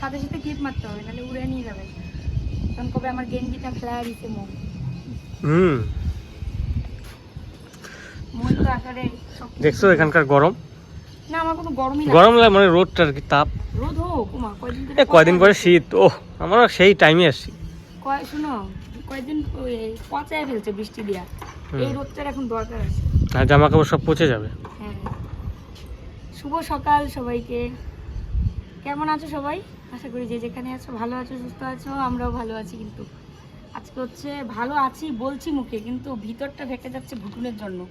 সাথে সাথে ক্লিপ মারতে হবে নাহলে উড়ে নিয়ে যাবে। তখন কবে আমার গেঞ্জিটা ফ্লায়ার দিতে মন। হুম। মন তো সব দেখছ এখানকার গরম? না আমার কোনো গরমই গরম লাগে মানে রোদটা আর কি তাপ। রোদ হোক উমা কয়দিন এ কয়দিন পরে শীত ও আমরা সেই টাইমে আসছি কয় শুনো পচায় ফেলছে বৃষ্টি দিয়া। এই রোদটার এখন দরকার আছে। আর জামা কাপড় সব পচে যাবে। হ্যাঁ। শুভ সকাল সবাইকে। কেমন আছো সবাই? আশা করি যে যেখানে আছো ভালো আছো সুস্থ আছো আমরাও ভালো আছি কিন্তু। আজকে হচ্ছে ভালো আছি বলছি মুখে কিন্তু ভিতরটা ফেটে যাচ্ছে ভুটুনের জন্য।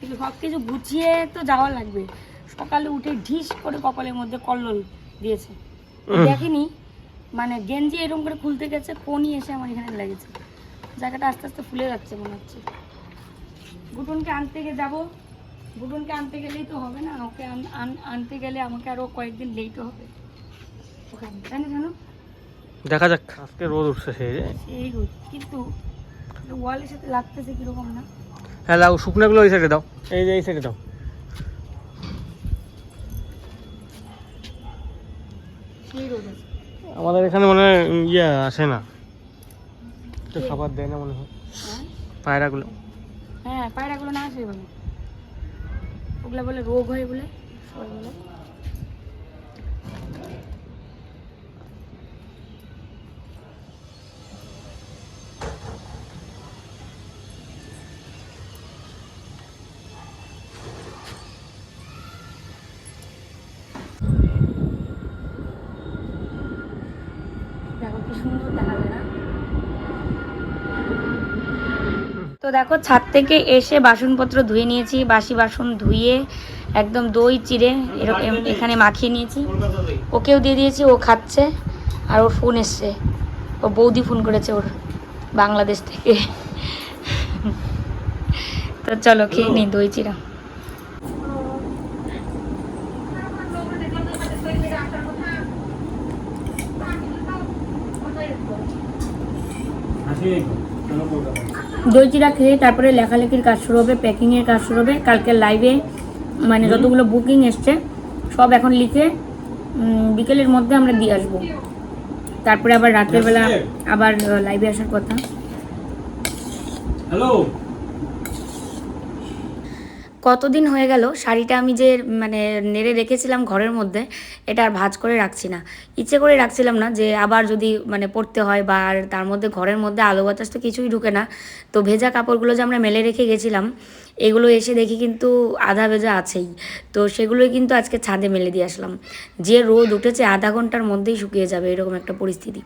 কিন্তু সব কিছু গুছিয়ে তো যাওয়া লাগবে। সকালে উঠে ঢিস করে কপালের মধ্যে কল্লোল দিয়েছে। দেখিনি মানে গেঞ্জি এরকম করে খুলতে গেছে কোনি এসে আমার এখানে লেগেছে। জায়গাটা আস্তে আস্তে ফুলে যাচ্ছে মনে হচ্ছে। বুটুনকে আনতে গিয়ে যাব। বুটুনকে আনতে গেলেই তো হবে না ওকে আন- আন- আনতে গেলে আমাকে আরও কয়েকদিন লেট হবে। ওখানে। তাই না জানো? দেখা যাক আজকে রোদ উঠছে সেই। সেই রোদ। কিন্তু ওয়ালের সাথে লাগতেছে কীরকম না? হ্যাঁ শুকনাগুলো ওই সাইডে দাও। এই যে এই সাইডে দাও। আমাদের এখানে মানে ইয়ে আসে না। একটু খাবার দেয় না মনে হয়। হ্যাঁ? পায়রাগুলো। হ্যাঁ পায়রাগুলো না আসে বলে। ওগুলো বলে রোগ হয় বলে সবাই বলে। দেখো, ছাদ থেকে এসে বাসনপত্র ধুয়ে নিয়েছি, বাসি বাসন ধুয়ে একদম দই চিড়ে এরকম এখানে মাখিয়ে নিয়েছি। ওকেও দিয়ে দিয়েছি, ও খাচ্ছে, আর ওর ফোন এসছে। ও বৌদি ফোন করেছে ওর বাংলাদেশ থেকে। তো চলো খেয়ে নিই দই চিড়া। দই চিরা খেয়ে তারপরে লেখালেখির কাজ শুরু হবে প্যাকিংয়ের কাজ শুরু হবে। কালকে লাইভে মানে যতগুলো বুকিং এসছে সব এখন লিখে বিকেলের মধ্যে আমরা দিয়ে আসব। তারপরে আবার রাতের বেলা আবার লাইভে আসার কথা। হ্যালো কতদিন হয়ে গেল, শাড়িটা আমি যে মানে নেড়ে রেখেছিলাম ঘরের মধ্যে, এটা আর ভাজ করে রাখছি না। ইচ্ছে করে রাখছিলাম না যে, আবার যদি মানে পড়তে হয় বা আর তার মধ্যে, ঘরের মধ্যে আলো বাতাস তো কিছুই ঢুকে না, তো ভেজা কাপড়গুলো যে আমরা মেলে রেখে গেছিলাম এগুলো এসে দেখি কিন্তু আধা ভেজা আছেই। তো সেগুলোই কিন্তু আজকে ছাদে মেলে দিয়ে আসলাম। যে রোদ উঠেছে আধা ঘণ্টার মধ্যেই শুকিয়ে যাবে এরকম একটা পরিস্থিতি।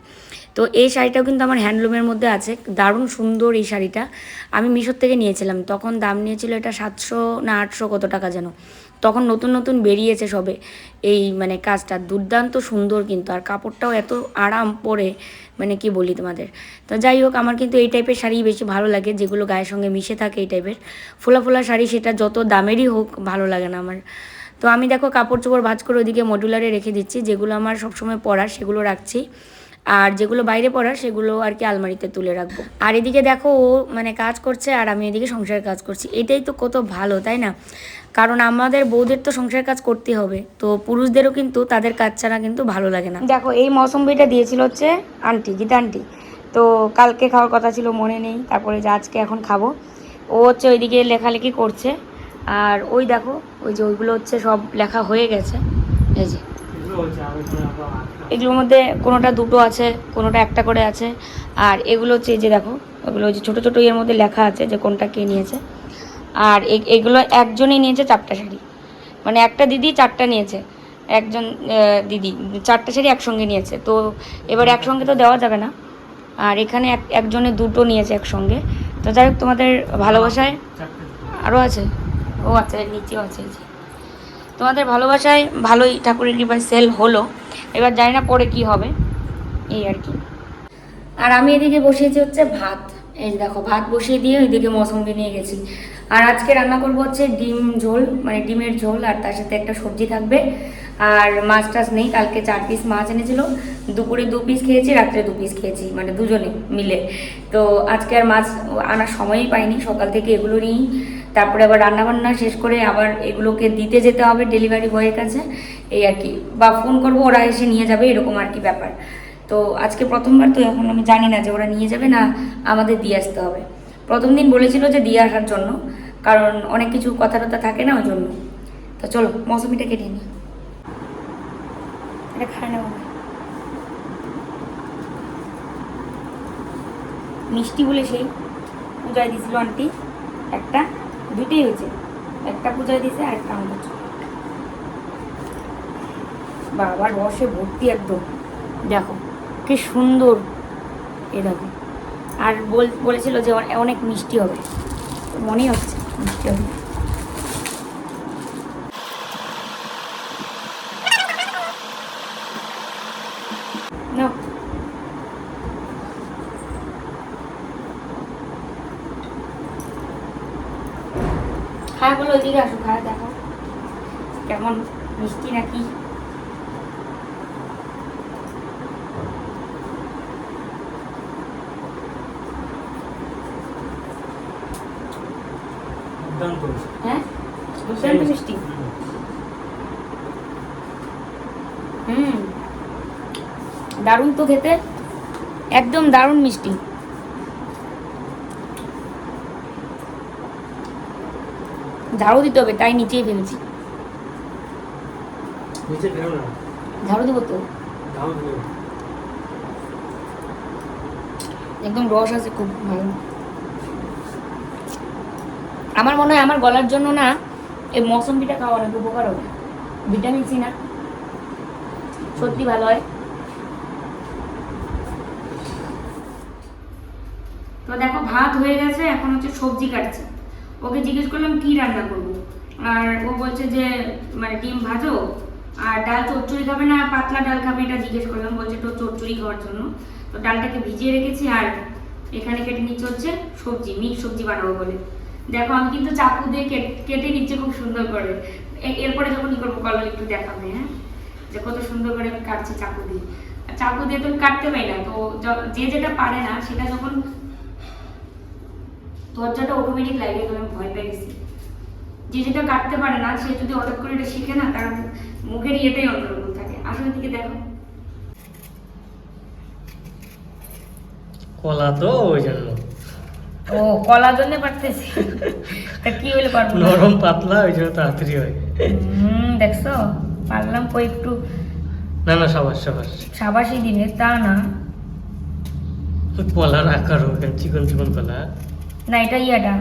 তো এই শাড়িটাও কিন্তু আমার হ্যান্ডলুমের মধ্যে আছে। দারুণ সুন্দর এই শাড়িটা। আমি মিশোর থেকে নিয়েছিলাম। তখন দাম নিয়েছিল এটা সাতশো না আটশো কত টাকা যেন। তখন নতুন নতুন বেরিয়েছে সবে। এই মানে কাজটা দুর্দান্ত সুন্দর কিন্তু, আর কাপড়টাও এত আরাম পরে মানে কি বলি তোমাদের? তো যাই হোক, আমার কিন্তু এই টাইপের শাড়ি বেশি ভালো লাগে, যেগুলো গায়ের সঙ্গে মিশে থাকে এই টাইপের ফোলা ফোলা শাড়ি সেটা যত দামেরই হোক ভালো লাগে না আমার। তো আমি দেখো কাপড় চোপড় ভাজ করে ওদিকে মডুলারে রেখে দিচ্ছি, যেগুলো আমার সবসময় পরার সেগুলো রাখছি। আর যেগুলো বাইরে পড়ার সেগুলো আর কি আলমারিতে তুলে রাখব। আর এদিকে দেখো ও মানে কাজ করছে আর আমি এদিকে সংসারের কাজ করছি। এটাই তো কত ভালো তাই না? কারণ আমাদের বউদের তো সংসার কাজ করতে হবে। তো পুরুষদেরও কিন্তু তাদের কাজ ছাড়া কিন্তু ভালো লাগে না। দেখো এই মৌসম্বিটা দিয়েছিল হচ্ছে আন্টি গীতা আন্টি। তো কালকে খাওয়ার কথা ছিল মনে নেই। তারপরে যে আজকে এখন খাব। ও হচ্ছে ওইদিকে লেখালেখি করছে। আর ওই দেখো ওই যে ওইগুলো হচ্ছে সব লেখা হয়ে গেছে। এই যে। এগুলোর মধ্যে কোনোটা দুটো আছে, কোনোটা একটা করে আছে। আর এগুলো হচ্ছে এই যে দেখো ওগুলো যে ছোটো ছোটো ইয়ের মধ্যে লেখা আছে যে কোনটা কে নিয়েছে। আর এগুলো একজনই নিয়েছে চারটা শাড়ি। মানে একটা দিদি চারটা নিয়েছে। একজন দিদি, চারটা শাড়ি একসঙ্গে নিয়েছে। তো এবার একসঙ্গে তো দেওয়া যাবে না। আর এখানে এক, একজনে দুটো নিয়েছে একসঙ্গে। তো যাই হোক, তোমাদের ভালোবাসায় আরও আছে? ও আচ্ছা নিচেও আছে তোমাদের ভালোবাসায় ভালোই ঠাকুরের কৃপায় সেল হলো। এবার জানি না পরে কি হবে। এই আর কি। আর আমি এদিকে বসিয়েছি হচ্ছে ভাত। এই দেখো, ভাত বসিয়ে দিয়ে ওইদিকে মৌসুমি নিয়ে গেছি। আর আজকে রান্না করব হচ্ছে ডিম ঝোল মানে ডিমের ঝোল, আর তার সাথে একটা সবজি থাকবে। আর মাছ টাছ নেই, কালকে চার পিস মাছ এনেছিল। দুপুরে দু পিস খেয়েছি, রাত্রে দু পিস খেয়েছি মানে দুজনে মিলে। তো আজকে আর মাছ আনার সময়ই পাইনি, সকাল থেকে এগুলো নিয়েই তারপরে আবার রান্নাবান্না শেষ করে আবার এগুলোকে দিতে যেতে হবে ডেলিভারি বয়ের কাছে। এই আর কি। বা ফোন করব, ওরা এসে নিয়ে যাবে, এরকম আর কি ব্যাপার। তো আজকে প্রথমবার তো এখন আমি জানি না যে ওরা নিয়ে যাবে না আমাদের দিয়ে আসতে হবে। প্রথম দিন বলেছিল যে দিয়ে আসার জন্য, কারণ অনেক কিছু কথা টথা থাকে না ওই জন্য। তো চলো, মৌসুমিটা কেটে নিই। মিষ্টি বলে সেই পূজায় দিছিল আন্টি একটা। দুইটাই হয়েছে। একটা পূজায় দিছে আর একটা আমাদের জন্য। বাবা রসে ভর্তি একদম। দেখো, কি সুন্দর এ দেখো। আর বল বলেছিল যে অনেক মিষ্টি হবে। তো মনেই হচ্ছে মিষ্টি হবে। নাও। খায় বলো ওইদিকে আসো খায় দেখো কেমন মিষ্টি নাকি? হ্যাঁ? দুর্দান্ত মিষ্টি। হুম। দারুণ তো খেতে। একদম দারুণ মিষ্টি। ঝাড়ু দিতে হবে তাই নিচেই ফেলেছি। নিচে ফেরো না। ঝাড়ু দেবো তো? একদম রস আছে খুব ভালো। আমার মনে হয় আমার গলার জন্য না এই মৌসম্বিটা খাওয়া অনেক উপকার হবে। ভিটামিন সি না? সত্যি ভালো হয়। তো দেখো ভাত হয়ে গেছে এখন হচ্ছে সবজি কাটছে। ওকে জিজ্ঞেস করলাম, কি রান্না করব? আর ও বলছে যে মানে ডিম ভাজো আর ডাল চচ্চড়ি খাবে না, পাতলা ডাল খাবে। এটা জিজ্ঞেস করলাম, বলছে তো চচ্চড়ি খাওয়ার জন্য? তো ডালটাকে ভিজিয়ে রেখেছি আর এখানে কেটে নিচ্ছে হচ্ছে সবজি মিক্স সবজি বানাবো বলে। দেখো, আমি কিন্তু চাকু দিয়ে কেট- নিচ্ছে খুব সুন্দর করে। এরপরে যখন কি করব কলার একটু দেখাবে হ্যাঁ? যে কত সুন্দর করে আমি কাটছি চাকু দিয়ে। চাকু দিয়ে তো কাটতে পারি না, তো যে যেটা পারে না, সেটা যখন দরজাটা অটোমেটিক লাগে তো আমি ভয় পেয়ে গেছি যে যেটা কাটতে পারে না সে যদি হঠাৎ করে এটা শিখে না তার মুখের ইয়েটাই অন্যরকম থাকে। আসলে দিকে দেখো। কলা তো ওই জন্য। ও কলার জন্য পারতেছি। তা কি হলে পারব নরম পাতলা ওই জন্য তাড়াতাড়ি হয়। হুম দেখছ? পারলাম কই একটু। না না সবার সবার সাবাসী দিনে তা না। কলার আকার ওখানে চিকন চিকন কলা। না এটা ইয়াটা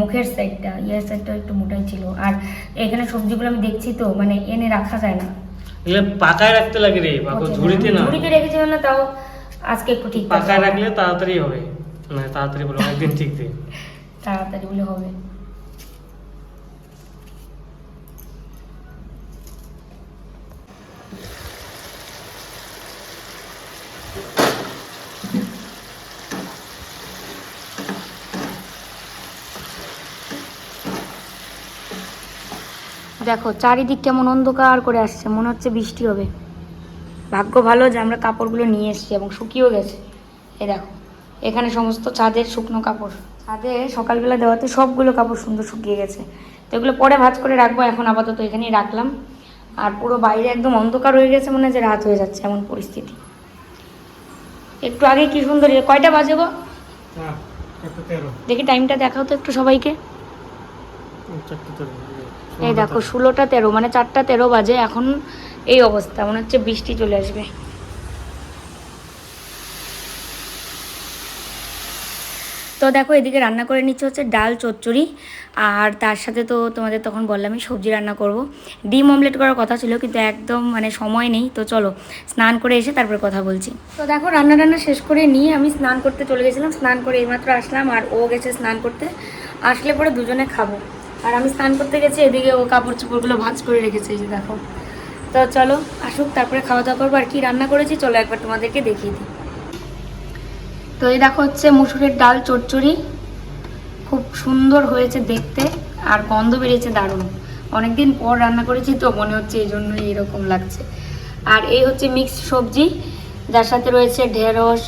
মুখের সাইডটা ইয়ার সাইডটা একটু মোটাই ছিল। আর এখানে সবজিগুলো আমি দেখছি তো মানে এনে রাখা যায় না। এগুলো পাকায় রাখতে লাগে রে বাবু ঝুড়িতে না। ঝুড়িতে রেখেছিলাম না তাও আজকে একটু ঠিক পাকায় রাখলে তাড়াতাড়ি হবে। না তাড়াতাড়ি বলো ঠিক টিকবে তাড়াতাড়ি হলে হবে। দেখো চারিদিক কেমন অন্ধকার করে আসছে মনে হচ্ছে বৃষ্টি হবে। ভাগ্য ভালো যে আমরা কাপড়গুলো নিয়ে এসেছি এবং শুকিয়েও গেছে। এ দেখো এখানে সমস্ত ছাদের শুকনো কাপড়। ছাদে সকালবেলা দেওয়াতে সবগুলো কাপড় সুন্দর শুকিয়ে গেছে। তো এগুলো পরে ভাজ করে রাখব এখন আপাতত এখানেই রাখলাম। আর পুরো বাইরে একদম অন্ধকার হয়ে গেছে মনে হয় যে রাত হয়ে যাচ্ছে এমন পরিস্থিতি। একটু আগে কি সুন্দর কয়টা বাজে গো? দেখি টাইমটা দেখাও তো একটু সবাইকে। এই দেখো ষোলোটা তেরো মানে চারটা তেরো বাজে এখন এই অবস্থা মনে হচ্ছে বৃষ্টি চলে আসবে। তো দেখো এদিকে রান্না করে নিচ্ছে হচ্ছে ডাল চচ্চড়ি আর তার সাথে তো তোমাদের তখন বললামই সবজি রান্না করব। ডিম অমলেট করার কথা ছিল কিন্তু একদম মানে সময় নেই তো চলো স্নান করে এসে তারপরে কথা বলছি। তো দেখো রান্না টান্না শেষ করে নিয়ে আমি স্নান করতে চলে গেছিলাম স্নান করে এইমাত্র আসলাম আর ও গেছে স্নান করতে আসলে পরে দুজনে খাব। আর আমি স্নান করতে গেছি, এদিকে ও কাপড় চোপড়গুলো ভাঁজ করে রেখেছে, এই যে দেখো। তো চলো, আসুক, তারপরে খাওয়া দাওয়া করব। আর কি রান্না করেছি, চলো একবার তোমাদেরকে দেখিয়ে দিই। তো এই দেখো হচ্ছে মুসুরের ডাল, চচ্চড়ি। খুব সুন্দর হয়েছে দেখতে, আর গন্ধ বেরিয়েছে দারুণ। অনেকদিন পর রান্না করেছি তো, মনে হচ্ছে এই জন্যই এরকম লাগছে। আর এই হচ্ছে মিক্সড সবজি, যার সাথে রয়েছে ঢেঁড়স,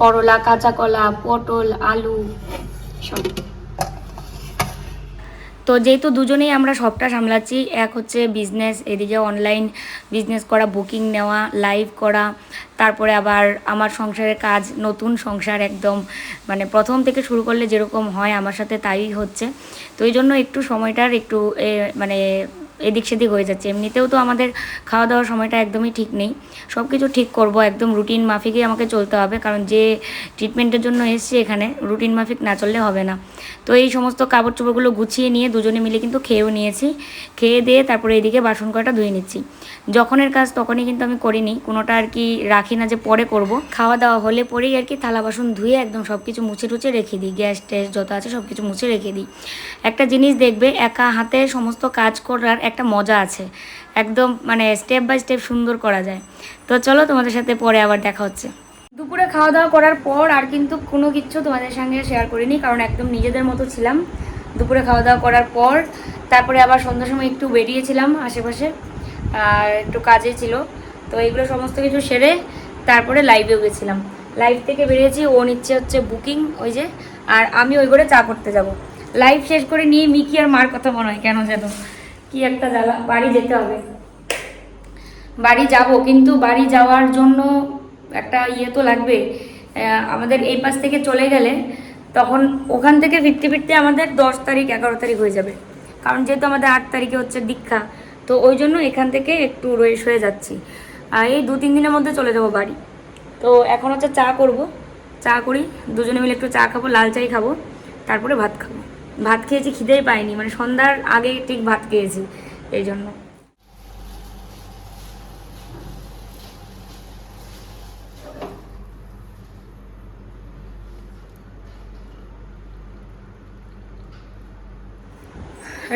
করলা, কাঁচা কলা, পটল, আলু, সব। তো যেহেতু দুজনেই আমরা সবটা সামলাচ্ছি, এক হচ্ছে বিজনেস এদিকে অনলাইন বিজনেস করা বুকিং নেওয়া লাইভ করা, তারপরে আবার আমার সংসারের কাজ, নতুন সংসার একদম মানে প্রথম থেকে শুরু করলে যেরকম হয় আমার সাথে তাই হচ্ছে। তো এই জন্য একটু সময়টার একটু মানে এদিক সেদিক হয়ে যাচ্ছে। এমনিতেও তো আমাদের খাওয়া দাওয়ার সময়টা একদমই ঠিক নেই। সব কিছু ঠিক করব, একদম রুটিন মাফিকই আমাকে চলতে হবে, কারণ যে ট্রিটমেন্টের জন্য এসেছি এখানে, রুটিন মাফিক না চললে হবে না। তো এই সমস্ত কাপড় চোপড়গুলো গুছিয়ে নিয়ে দুজনে মিলে কিন্তু খেয়েও নিয়েছি। খেয়ে দিয়ে তারপরে এদিকে বাসন কয়টা ধুয়ে নিচ্ছি। যখনের কাজ তখনই কিন্তু আমি করিনি, কোনোটা আর কি রাখি না যে পরে করব। খাওয়া দাওয়া হলে পরেই আর কি থালা বাসন ধুয়ে একদম সব কিছু মুছে টুছে রেখে দিই গ্যাস ট্যাস যত আছে সব কিছু মুছে রেখে দিই। একটা জিনিস দেখবে, একা হাতে সমস্ত কাজ করার একটা মজা আছে। একদম মানে স্টেপ বাই স্টেপ সুন্দর করা যায়। তো চলো তোমাদের সাথে পরে আবার দেখা হচ্ছে। দুপুরে খাওয়া দাওয়া করার পর আর কিন্তু কোনো কিছু তোমাদের সঙ্গে শেয়ার করিনি, কারণ একদম নিজেদের মতো ছিলাম। দুপুরে খাওয়া দাওয়া করার পর তারপরে আবার সন্ধ্যার সময় একটু বেরিয়েছিলাম আশেপাশে, আর একটু কাজে ছিল। তো এগুলো সমস্ত কিছু সেরে তারপরে লাইভেও গেছিলাম। লাইভ থেকে বেরিয়েছি, ও নিচ্ছে হচ্ছে বুকিং ওই যে, আর আমি ওই করে চা করতে যাব। লাইভ শেষ করে নিয়ে মিকি আর মার কথা মনে হয়, কেন যেন। কি একটা জ্বালা, বাড়ি যেতে হবে। বাড়ি যাব, কিন্তু বাড়ি যাওয়ার জন্য একটা ইয়ে তো লাগবে। আমাদের এই পাশ থেকে চলে গেলে তখন ওখান থেকে ফিরতে ফিরতে আমাদের দশ তারিখ, এগারো তারিখ হয়ে যাবে। কারণ যেহেতু আমাদের আট তারিখে হচ্ছে দীক্ষা, তো ওই জন্য এখান থেকে একটু রয়েস হয়ে যাচ্ছি। আর এই দু তিন দিনের মধ্যে চলে যাব বাড়ি। তো এখন হচ্ছে চা করব। চা করি, দুজনে মিলে একটু চা খাব, লাল চাই খাব, তারপরে ভাত খাব। ভাত খেয়েছি, খিদেই পাইনি। মানে সন্ধ্যার আগে ঠিক ভাত খেয়েছি, এই জন্য।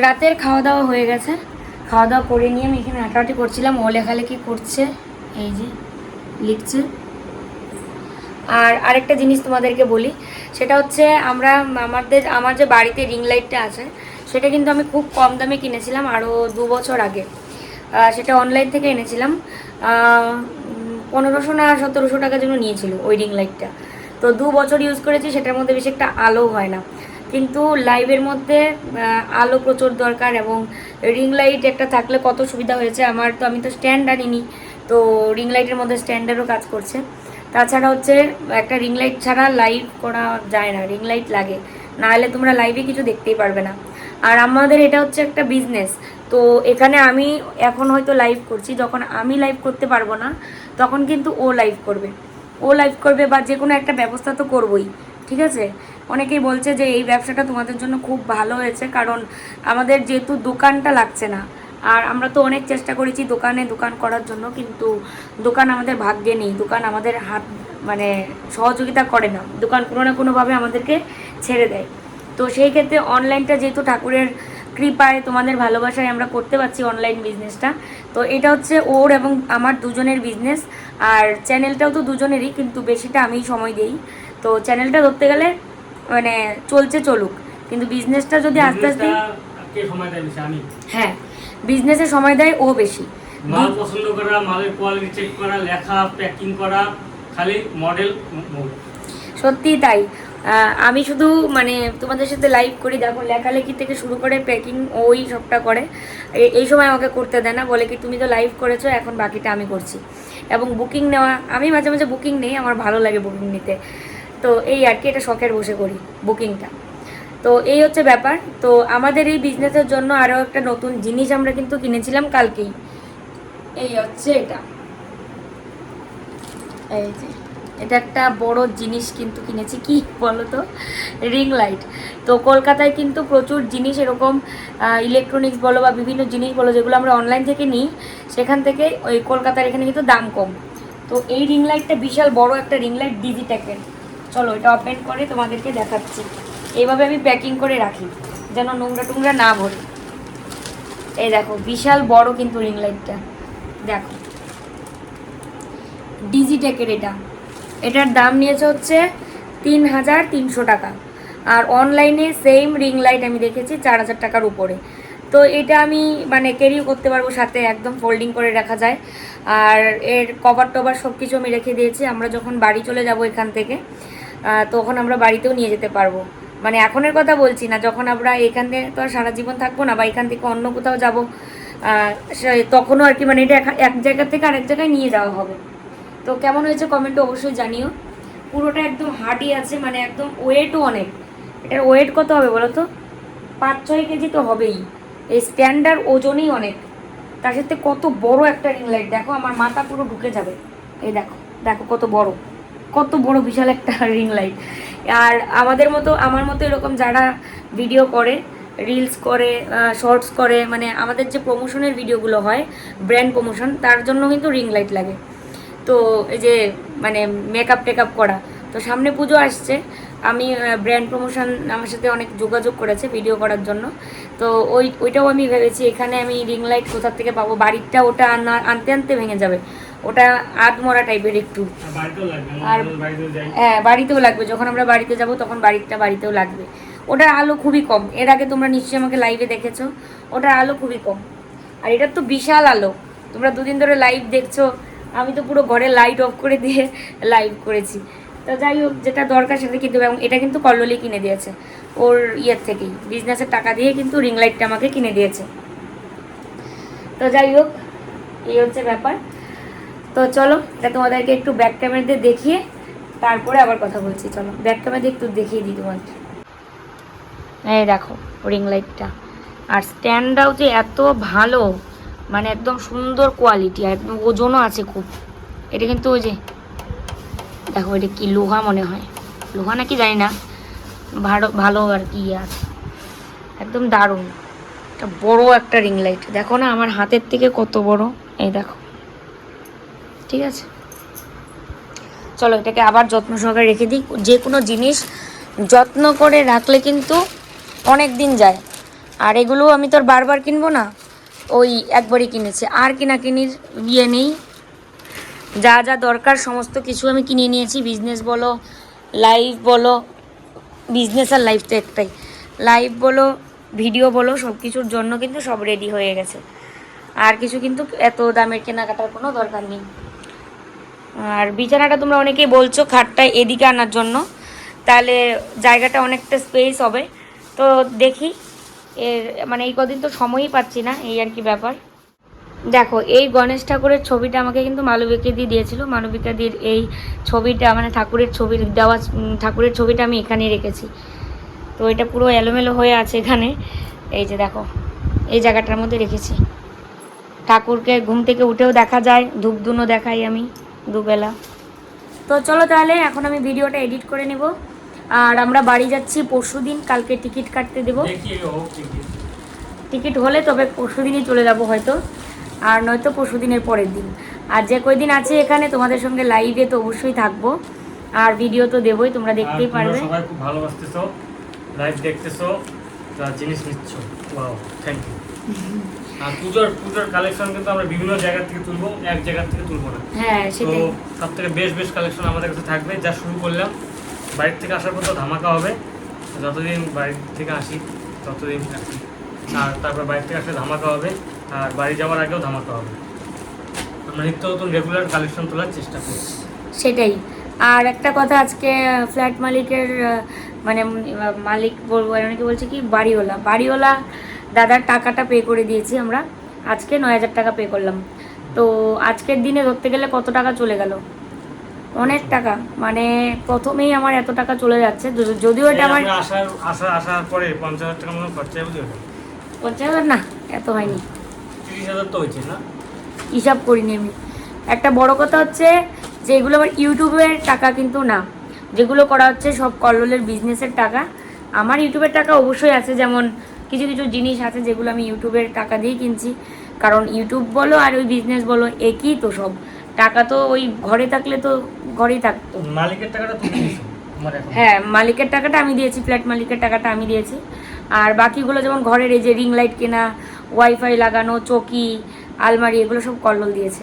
রাতের খাওয়া দাওয়া হয়ে গেছে। খাওয়া দাওয়া করে নিয়ে আমি এখানে হাঁটাহাঁটি করছিলাম। ও লেখালেখি করছে, এই যে লিখছে। আর আরেকটা জিনিস তোমাদেরকে বলি, সেটা হচ্ছে আমরা আমাদের, আমার যে বাড়িতে রিং লাইটটা আছে, সেটা কিন্তু আমি খুব কম দামে কিনেছিলাম আরও দু বছর আগে। সেটা অনলাইন থেকে এনেছিলাম। পনেরোশো না সতেরোশো টাকার জন্য নিয়েছিল ওই রিং লাইটটা তো দু বছর ইউজ করেছি, সেটার মধ্যে বেশি একটা আলো হয় না। কিন্তু লাইভের মধ্যে আলো প্রচুর দরকার এবং রিং লাইট একটা থাকলে কত সুবিধা হয়েছে, আমার তো আমি তো স্ট্যান্ড আনিনি, তো রিং লাইটের মধ্যে স্ট্যান্ডারও কাজ করছে। তাছাড়া হচ্ছে একটা রিং লাইট ছাড়া লাইভ করা যায় না রিং লাইট লাগে। না হলে তোমরা লাইভে কিছু দেখতেই পারবে না। আর আমাদের এটা হচ্ছে একটা বিজনেস তো এখানে আমি এখন হয়তো লাইভ করছি, যখন আমি লাইভ করতে পারব না, তখন কিন্তু ও লাইভ করবে। ও লাইভ করবে বা যে কোনো একটা ব্যবস্থা তো করবই, ঠিক আছে? অনেকেই বলছে যে এই ব্যবসাটা তোমাদের জন্য খুব ভালো হয়েছে, কারণ আমাদের যেহেতু দোকানটা লাগছে না আর আমরা তো অনেক চেষ্টা করেছি দোকানে দোকান করার জন্য কিন্তু দোকান আমাদের ভাগ্যে নেই। দোকান আমাদের হাত মানে সহযোগিতা করে না। দোকান কোনো না কোনোভাবে আমাদেরকে ছেড়ে দেয়। তো সেই ক্ষেত্রে অনলাইনটা যেহেতু ঠাকুরের কৃপায় তোমাদের ভালোবাসায় আমরা করতে পারছি অনলাইন বিজনেসটা তো এটা হচ্ছে ওর এবং আমার দুজনের বিজনেস আর চ্যানেলটাও তো দুজনেরই কিন্তু বেশিটা আমিই সময় দিই। তো চ্যানেলটা ধরতে গেলে মানে চলছে চলুক। কিন্তু বিজনেসটা যদি আস্তে আস্তে আমি? হ্যাঁ। বিজনেসে সময় দেয় ও বেশি। মাল পছন্দ করা মালের কোয়ালিটি চেক করা লেখা প্যাকিং করা খালি মডেল সত্যিই তাই। আমি শুধু মানে তোমাদের সাথে লাইভ করি দেখো লেখালেখি থেকে শুরু করে প্যাকিং ওই সবটা করে। এই সময় আমাকে করতে দেয় না বলে কি তুমি তো লাইভ করেছ এখন বাকিটা আমি করছি। এবং বুকিং নেওয়া আমি মাঝে মাঝে বুকিং নেই আমার ভালো লাগে বুকিং নিতে। তো এই আর কি এটা শখের বসে করি বুকিংটা তো এই হচ্ছে ব্যাপার। তো আমাদের এই বিজনেসের জন্য আরও একটা নতুন জিনিস আমরা কিন্তু কিনেছিলাম কালকেই। এই হচ্ছে এটা। এই যে, এটা একটা বড় জিনিস কিন্তু কিনেছি। কি বলো তো রিং লাইট তো কলকাতায় কিন্তু প্রচুর জিনিস এরকম ইলেকট্রনিক্স বলো বা বিভিন্ন জিনিস বলো যেগুলো আমরা অনলাইন থেকে নিই, সেখান থেকে ওই কলকাতার এখানে কিন্তু দাম কম। তো এই রিং লাইটটা বিশাল বড় একটা রিং লাইট ডিজিটেকের চলো এটা ওপেন করে তোমাদেরকে দেখাচ্ছি। এইভাবে আমি প্যাকিং করে রাখি, যেন নোংরা টুংরা না ভরে। এই দেখো, বিশাল বড় কিন্তু রিং লাইটটা দেখো। ডিজিটেকের এটা। এটার দাম নিয়েছে হচ্ছে তিন হাজার তিনশো টাকা। আর অনলাইনে সেম রিং লাইট আমি দেখেছি চার হাজার টাকার উপরে। তো এটা আমি মানে ক্যারিও করতে পারব সাথে, একদম ফোল্ডিং করে রাখা যায়। আর এর কভার টভার সব কিছু আমি রেখে দিয়েছি। আমরা যখন বাড়ি চলে যাব এখান থেকে তখন আমরা বাড়িতেও নিয়ে যেতে পারব। মানে এখনের কথা বলছি না, যখন আমরা এখান থেকে তো আর সারা জীবন থাকব না বা এখান থেকে অন্য কোথাও যাব তখনও আর কি মানে এটা এক- জায়গা থেকে আরেক জায়গায় নিয়ে যাওয়া হবে। তো কেমন হয়েছে কমেন্টে অবশ্যই জানিও। পুরোটা একদম হার্ডি আছে মানে একদম ওয়েটও অনেক। এটার ওয়েট কত হবে বলো তো? পাঁচ ছয় কেজি তো হবেই। এই স্ট্যান্ডার্ড ওজনই অনেক। তার সাথে কত বড় একটা রিং লাইট দেখো আমার মাথা পুরো ঢুকে যাবে। এই দেখো দেখো কত বড়। কত বড় বিশাল একটা রিং লাইট আর আমাদের মতো, আমার মতো এরকম যারা ভিডিও করে রিলস করে শর্টস করে মানে আমাদের যে প্রমোশনের ভিডিওগুলো হয় ব্র্যান্ড প্রমোশন তার জন্য কিন্তু রিং লাইট লাগে। তো এই যে মানে মেকআপ টেকআপ করা। তো সামনে পুজো আসছে, আমি ব্র্যান্ড প্রমোশন আমার সাথে অনেক যোগাযোগ করেছে ভিডিও করার জন্য। তো ওই, ওইটাও আমি ভেবেছি, এখানে আমি রিং লাইট কোথার থেকে পাবো? বাড়িটা ওটা আনা- আনতে আনতে ভেঙে যাবে। ওটা আধমরা টাইপের একটু। আর হ্যাঁ বাড়িতেও লাগবে। যখন আমরা বাড়িতে যাব তখন বাড়িটা বাড়িতেও লাগবে। ওটার আলো খুবই কম। এর আগে তোমরা নিশ্চয়ই আমাকে লাইভে দেখেছ। ওটার আলো খুবই কম। আর এটা তো বিশাল আলো। তোমরা দুদিন ধরে লাইভ দেখছ। আমি তো পুরো ঘরে লাইট অফ করে দিয়ে লাইভ করেছি। তো যাই হোক যেটা দরকার সেটা কিন্তু এবং এটা কিন্তু কল্লোলি কিনে দিয়েছে। ওর ইয়ের থেকেই। বিজনেসের টাকা দিয়ে কিন্তু রিং লাইটটা আমাকে কিনে দিয়েছে। তো যাই হোক এই হচ্ছে ব্যাপার। তো চলো, এটা তোমাদেরকে একটু ব্যাক ক্যামেরা দিয়ে দেখিয়ে তারপরে আবার কথা বলছি। চলো ব্যাক ক্যামেরা দিয়ে একটু দেখিয়ে দিই তোমাকে এই দেখো রিং লাইটটা আর স্ট্যান্ডটাও যে এত ভালো মানে একদম সুন্দর কোয়ালিটি আর একদম ওজনও আছে খুব। এটা কিন্তু ওই যে, দেখো এটা কি লোহা মনে হয়। লোহা নাকি জানি না, ভালো ভালো আর কি ইয়ে আছে। একদম দারুণ। একটা বড় একটা রিং লাইট দেখো না আমার হাতের থেকে কত বড়। এই দেখো। ঠিক আছে? চলো এটাকে আবার যত্ন সহকারে রেখে দিই। যে কোনো জিনিস যত্ন করে রাখলে কিন্তু অনেক দিন যায়। আর এগুলো আমি তো আর বারবার কিনবো না। ওই একবারই কিনেছি। আর কিনা কিনির ইয়ে নেই। যা যা দরকার সমস্ত কিছু আমি কিনে নিয়েছি। বিজনেস বলো লাইভ বলো, বিজনেস আর লাইফ তো একটাই। লাইভ বলো, ভিডিও বলো, সব কিছুর জন্য কিন্তু সব রেডি হয়ে গেছে। আর কিছু কিন্তু এত দামের কেনাকাটার কোনো দরকার নেই। আর বিছানাটা তোমরা অনেকেই বলছো খাটটা এদিকে আনার জন্য। তাহলে জায়গাটা অনেকটা স্পেস হবে। তো দেখি, এর মানে এই কদিন তো সময়ই পাচ্ছি না, এই আর কি ব্যাপার। দেখো, এই গণেশ ঠাকুরের ছবিটা আমাকে কিন্তু মালবিকা দিয়ে দিয়েছিল। মালবিকা দির এই ছবিটা মানে ঠাকুরের ছবি দেওয়া ঠাকুরের ছবিটা আমি এখানেই রেখেছি। তো এটা পুরো এলোমেলো হয়ে আছে এখানে। এই যে দেখো, এই জায়গাটার মধ্যে রেখেছি। ঠাকুরকে ঘুম থেকে উঠেও দেখা যায়, ধূপধুনো দেখাই আমি। দুবেলা। তো চলো তাহলে এখন আমি ভিডিওটা এডিট করে নেব। আর আমরা বাড়ি যাচ্ছি পরশু দিন কালকে টিকিট কাটতে দেবো। টিকিট। হলে তবে পরশু দিনই চলে যাব হয়তো। আর নয়তো পরশু দিনের পরের দিন। আর যে কয়দিন আছে এখানে তোমাদের সঙ্গে লাইভে তো অবশ্যই থাকব। আর ভিডিও তো দেবই তোমরা দেখতেই পারবে। সবাই খুব ভালোবাসতেছো লাইভ দেখতেছো যা জিনিস নিচ্ছ। ওয়াও থ্যাংক ইউ আর পুজোর পুজোর কালেকশন কিন্তু আমরা বিভিন্ন জায়গা থেকে তুলবো এক জায়গা থেকে তুলবো না। হ্যাঁ তো সেটাই। সব থেকে বেশ বেশ কালেকশন আমাদের কাছে থাকবে। যা শুরু করলাম বাড়ির থেকে আসার পর তো ধামাকা হবে। যতদিন বাড়ি থেকে আসি ততদিন আর তারপর বাড়ি থেকে আসলে ধামাকা হবে। আর বাড়ি যাওয়ার আগেও ধামাকা হবে। আমরা নিত্য নতুন রেগুলার কালেকশন তোলার চেষ্টা করছি সেটাই। আর একটা কথা আজকে ফ্ল্যাট মালিকের মানে মালিক বলব অনেকে বলছে কি বাড়িওয়ালা। বাড়িওয়ালা দাদার টাকাটা পে করে দিয়েছি আমরা। আজকে নয় হাজার টাকা পে করলাম। তো আজকের দিনে ধরতে গেলে কত টাকা চলে গেল? অনেক টাকা। মানে প্রথমেই আমার এত টাকা চলে যাচ্ছে। যদিও- এটা আমার আসার আসার আসার পরে পঞ্চাশ হাজার টাকা মতো খরচা বুঝে পঞ্চাশ হাজার? না এত হয়নি। তিরিশ হাজার তো হয়েছে না? হিসাব করিনি আমি। একটা বড় কথা হচ্ছে যে এগুলো আমার ইউটিউবের টাকা কিন্তু না। যেগুলো করা হচ্ছে সব কল্লোলের বিজনেসের টাকা। আমার ইউটিউবের টাকা অবশ্যই আছে। যেমন কিছু কিছু জিনিস আছে যেগুলো আমি ইউটিউবের টাকা দিয়েই কিনছি। কারণ ইউটিউব বলো আর ওই বিজনেস বলো একই তো সব। টাকা তো ওই ঘরে থাকলে তো ঘরেই থাকতো। মালিকের টাকাটা তুমি হ্যাঁ মালিকের টাকাটা আমি দিয়েছি ফ্ল্যাট মালিকের টাকাটা আমি দিয়েছি। আর বাকিগুলো যেমন ঘরের এই যে রিং লাইট কেনা ওয়াইফাই লাগানো চকি আলমারি এগুলো সব কল্লোল দিয়েছে।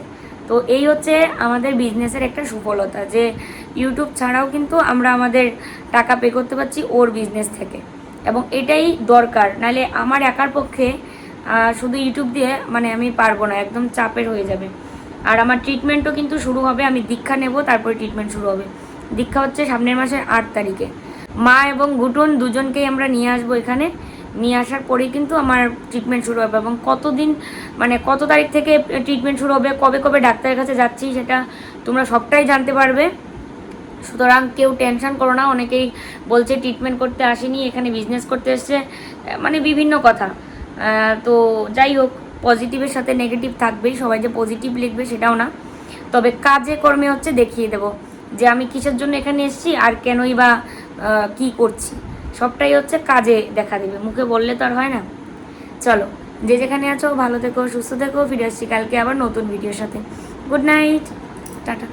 তো এই হচ্ছে আমাদের বিজনেসের একটা সুফলতা যে ইউটিউব ছাড়াও কিন্তু আমরা আমাদের টাকা পে করতে পারছি ওর বিজনেস থেকে। এবং এটাই দরকার। নালে আমার একার পক্ষে শুধু ইউটিউব দিয়ে মানে আমি পারব না, একদম চাপের হয়ে যাবে। আর আমার ট্রিটমেন্টও কিন্তু শুরু হবে, আমি দীক্ষা নেব, তারপরে ট্রিটমেন্ট শুরু হবে। দীক্ষা হচ্ছে সামনের মাসের আট তারিখে। মা এবং ঘুটন দুজনকেই আমরা নিয়ে আসব এখানে। নিয়ে আসার পরেই কিন্তু আমার ট্রিটমেন্ট শুরু হবে এবং কতদিন মানে কত তারিখ থেকে ট্রিটমেন্ট শুরু হবে, কবে কবে ডাক্তারের কাছে যাচ্ছি সেটা তোমরা সবটাই জানতে পারবে। সুতরাং কেউ টেনশন করো না, অনেকেই বলছে ট্রিটমেন্ট করতে আসেনি, এখানে বিজনেস করতে এসছে মানে বিভিন্ন কথা। তো যাই হোক পজিটিভের সাথে নেগেটিভ থাকবেই, সবাই যে পজিটিভ লিখবে সেটাও না। তবে কাজে কর্মে হচ্ছে দেখিয়ে দেব যে আমি কিসের জন্য এখানে এসেছি আর কেনই বা কি করছি। সবটাই হচ্ছে কাজে দেখা দেবে। মুখে বললে তো আর হয় না। চলো, যে যেখানে আছো, ভালো থেকো, সুস্থ থেকো, ফিরে আসছি কালকে আবার নতুন ভিডিওর সাথে। Good night tata.